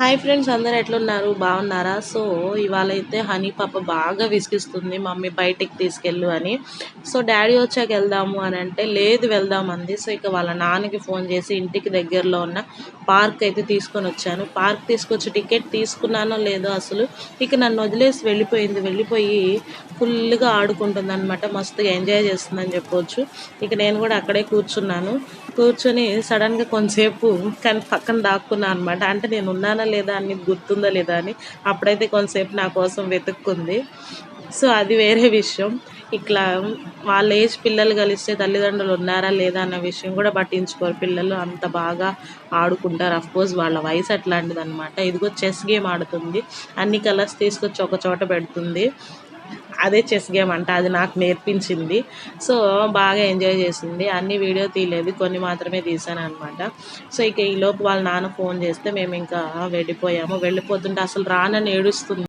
Hi friends అందరు ఎట్లున్నారు? బాగున్నారా? సో ఇవాళ అయితే హనీ పాప బాగా విసిగిస్తుంది మమ్మీ బయటికి తీసుకెళ్ళు అని. సో డాడీ వచ్చాక వెళ్దాము అని అంటే లేదు వెళ్దాం అంది. సో ఇక వాళ్ళ నాన్నకి ఫోన్ చేసి ఇంటికి దగ్గరలో ఉన్న పార్క్ అయితే తీసుకొని వచ్చాను. పార్క్ తీసుకొచ్చి టికెట్ తీసుకున్నానో లేదో అసలు ఇక నన్ను వదిలేసి వెళ్ళిపోయింది. వెళ్ళిపోయి ఫుల్గా ఆడుకుంటుంది అనమాట మస్తుగా ఎంజాయ్ చేస్తుందని చెప్పొచ్చు. ఇక నేను కూడా అక్కడే కూర్చున్నాను. కూర్చొని సడన్గా కొంతసేపు కానీ పక్కన దాక్కున్నాను అనమాట అంటే నేను ఉన్నాను లేదా అని గుర్తుందా లేదా అని అప్పుడైతే కొంతసేపు నా కోసం వెతుక్కుంది. సో అది వేరే విషయం. ఇట్లా వాళ్ళ ఏజ్ పిల్లలు కలిస్తే తల్లిదండ్రులు ఉన్నారా లేదా అన్న విషయం కూడా పట్టించుకోరు. పిల్లలు అంత బాగా ఆడుకుంటారు. కోర్స్ వాళ్ళ వయసు అట్లాంటిది అనమాట ఇదిగో చెస్ గేమ్ ఆడుతుంది. అన్ని కలర్స్ తీసుకొచ్చి ఒక చోట పెడుతుంది. అదే చెస్ గేమ్ అంట అది నాకు నేర్పించింది. సో బాగా ఎంజాయ్ చేసింది. అన్ని వీడియో తీయలేదు కొన్ని మాత్రమే తీసాను అనమాట సో ఇక ఈలోపు వాళ్ళ నాన్న ఫోన్ చేస్తే మేము ఇంకా వెళ్ళిపోయాము. వెళ్ళిపోతుంటే అసలు రానని ఏడుస్తుంది.